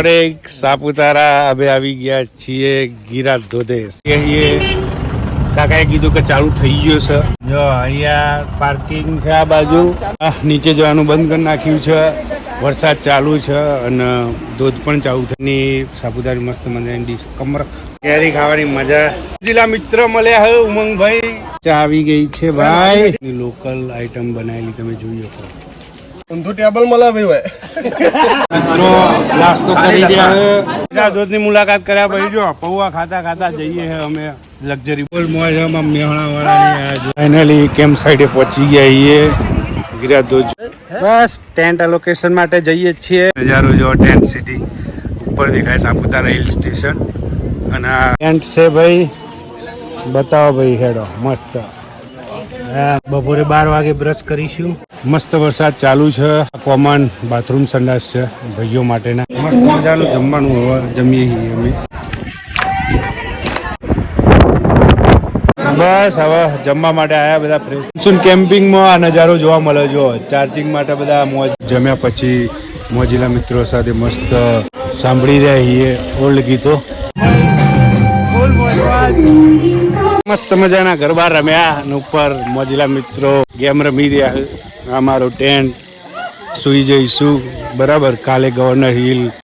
Morning Saputara અમે આવી ગયા છીએ ગીરા ધોધેશ અહીંયા કાકાએ કીધું કે ચાલુ થઈ ગયું છે. જો, અહીંયા પાર્કિંગ છે આ બાજુ. નીચે જવાનું બંધ કરી નાખ્યું છે. વરસાદ ચાલુ છે અને ધોધ પણ ચાલુ છે ની સાપુતારી મસ્ત મજાની ડીશ કમર. કેરી ખાવાની મજા. જિલ્લા મિત્ર મળ્યા હવે ઉમંગભાઈ. ચા આવી ગઈ છે, ભાઈ. લોકલ આઈટમ બનાવેલી તમે જોઈ શકો. ઊંધું ટેબલ મળે ભાઈ ભાઈ મિત્રો નાસ્તો કરી રહ્યા ગિરા મુલાકાત કર્યા ભાઈ જો પૌવા ખાતા ખાતા જઈએ છે અમે લક્ઝરી. બોલ મોજ અમે મેહણા વાળાની ફાઇનલી કેમ્પ સાઈડે પહોંચી ગયા છીએ. ગિરાધોજ બસ ટેન્ટ લોકેશન માટે જઈએ છીએ. નજારો જો ટેન્ટ સિટી ઉપર દેખાય સાપુતારા હિલ સ્ટેશન અને આ ટેન્ટ છે ભાઈ. બતાવો ભાઈ હેડો મસ્ત. હા, બપોરે બાર વાગે બ્રશ કરીશું. મસ્ત વરસાદ ચાલુ છે. કોમન બાથરૂમ સંડાસ છે ભાઈઓ માટેના. મસ્ત મજાનું જમવાનું હવે જમીએ છીએ અમે. બસ હવે જમવા માટે આયા બધા ફ્રેશ કેમ્પિંગમાં આ નજારો જોવા મળે જો ચાર્જિંગ માટે બધા મોજ જમ્યા પછી મોજીલા મિત્રો સાથે મસ્ત સાંભળી રહ્યા છીએ ઓલ્ડ ગીતો. મસ્ત મજાના ગરબા રમ્યા ઉપર મોજીલા મિત્રો ગેમ રમી રહ્યા છે. આ મારો ટેન્ટ સુઈ જઈશું બરાબર કાલે ગવર્નર હિલ